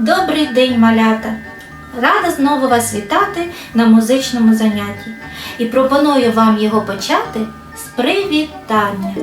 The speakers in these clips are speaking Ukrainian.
Добрий день, малята! Рада знову вас вітати на музичному занятті і пропоную вам його почати з привітання.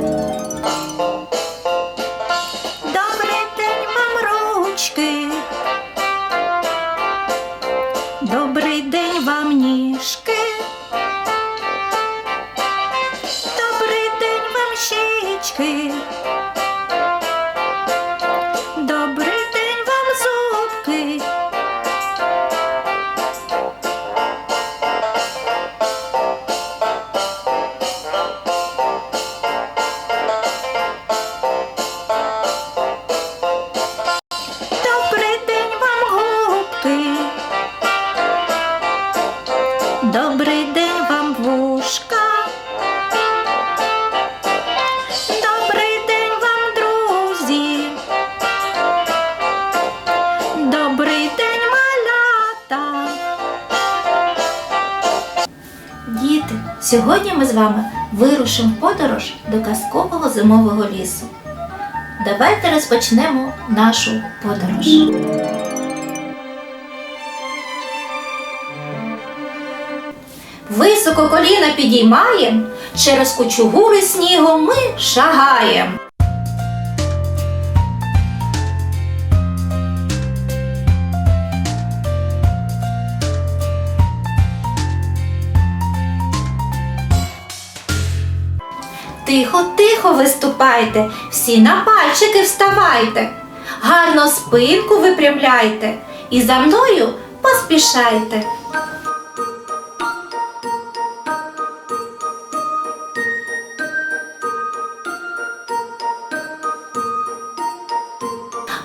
Сьогодні ми з вами вирушимо в подорож до казкового зимового лісу. Давайте розпочнемо нашу подорож. Високо коліна підіймаєм, через кучугури снігу ми шагаєм. Тихо, тихо виступайте, всі на пальчики вставайте, гарно спинку випрямляйте і за мною поспішайте.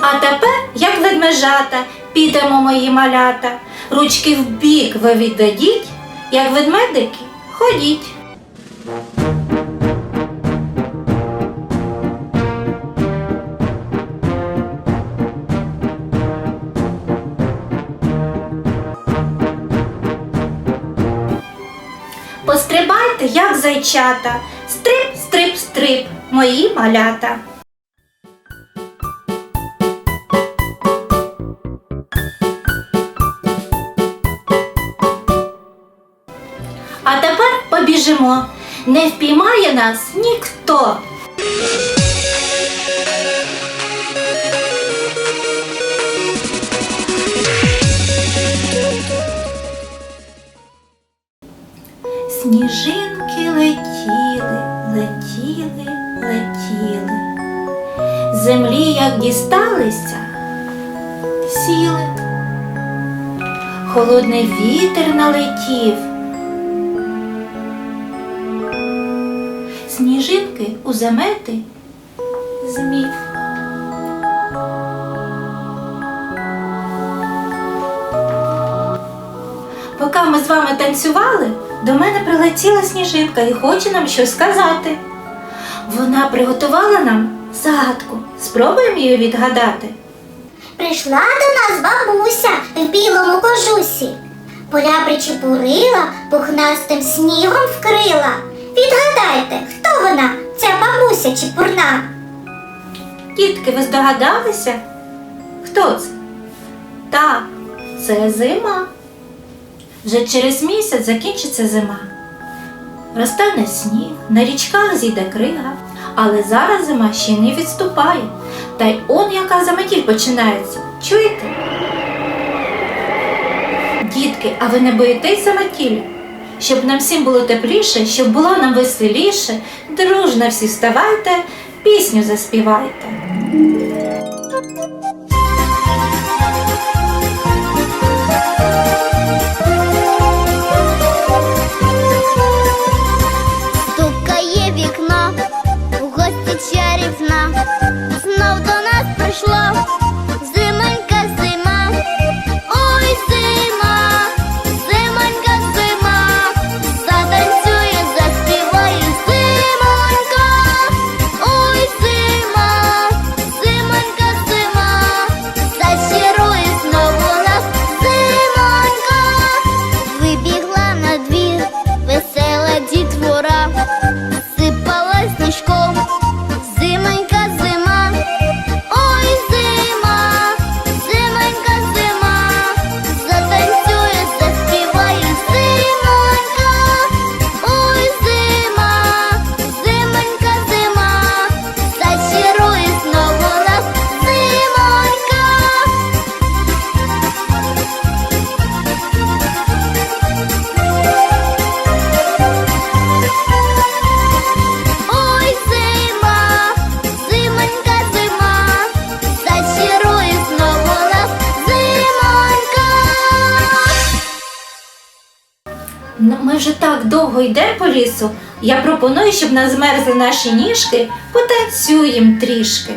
А тепер, як ведмежата, підемо мої малята. Ручки в бік ви віддадіть, як ведмедики, ходіть. Пострибайте, як зайчата. Стрип, стрип, стрип, мої малята. А тепер побіжимо. Не впіймає нас ніхто. Сніжинки Землі, як дісталися, сіли. Холодний вітер налетів. Сніжинки у замети змів. Поки ми з вами танцювали, до мене прилетіла сніжинка і хоче нам щось сказати. Вона приготувала нам загадку. Спробуємо її відгадати. Прийшла до нас бабуся в білому кожусі. Поля причепурила, пухнастим снігом вкрила. Відгадайте, хто вона, ця бабуся чепурна? Дітки, ви здогадалися? Хто це? Так, це зима. Вже через місяць закінчиться зима. Розтане сніг, на річках зійде крига, але зараз зима ще не відступає. Та й он яка заметіль починається. Чуєте? Дітки, а ви не боїтесь заметілі? Щоб нам всім було тепліше, щоб було нам веселіше, дружно всі вставайте, пісню заспівайте. Так довго йдемо по лісу. Я пропоную, щоб не змерзли наші ніжки, потанцюємо трішки.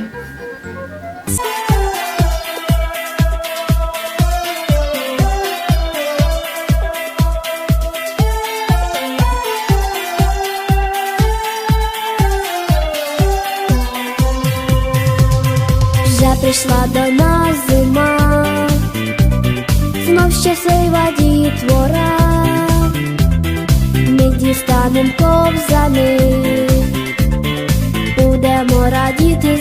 Вже прийшла до нас зима, знов щаслива дітвора, дістанем ковзани, будемо радіти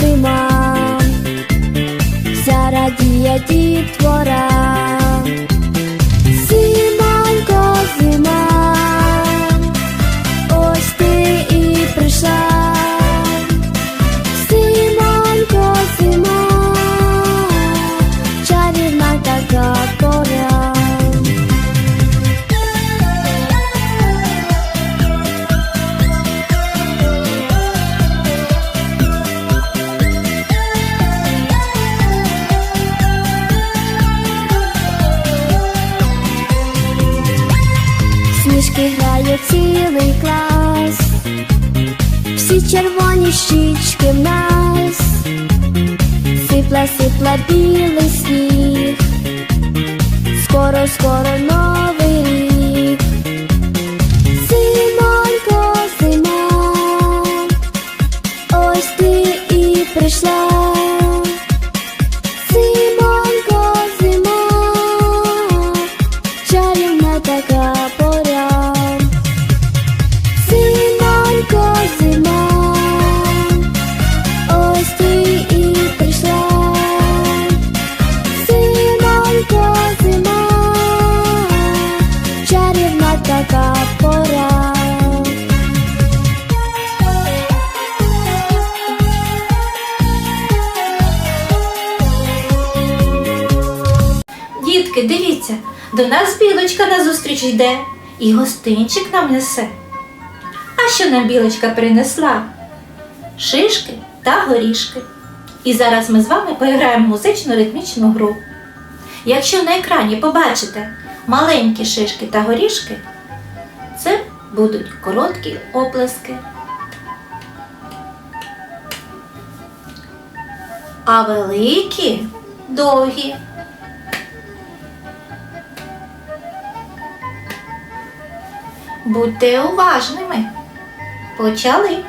зима, вся радіє дітвора. Всі червоні щічки в нас, сипла, сипла білий сніг, скоро, скоро новий до нас білочка назустріч йде і гостинчик нам несе. А що нам білочка принесла? Шишки та горішки. І зараз ми з вами поіграємо музичну ритмічну гру. Якщо на екрані побачите маленькі шишки та горішки, це будуть короткі оплески. А великі довгі. Будьте уважними. Почали.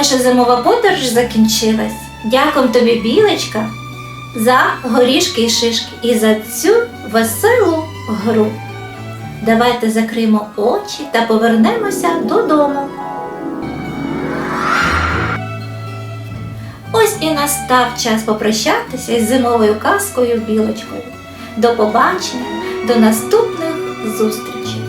Наша зимова подорож закінчилась. Дякуємо тобі, білочка, за горішки і шишки і за цю веселу гру. Давайте закриємо очі та повернемося додому. Ось і настав час попрощатися із зимовою казкою білочкою. До побачення, до наступних зустрічей!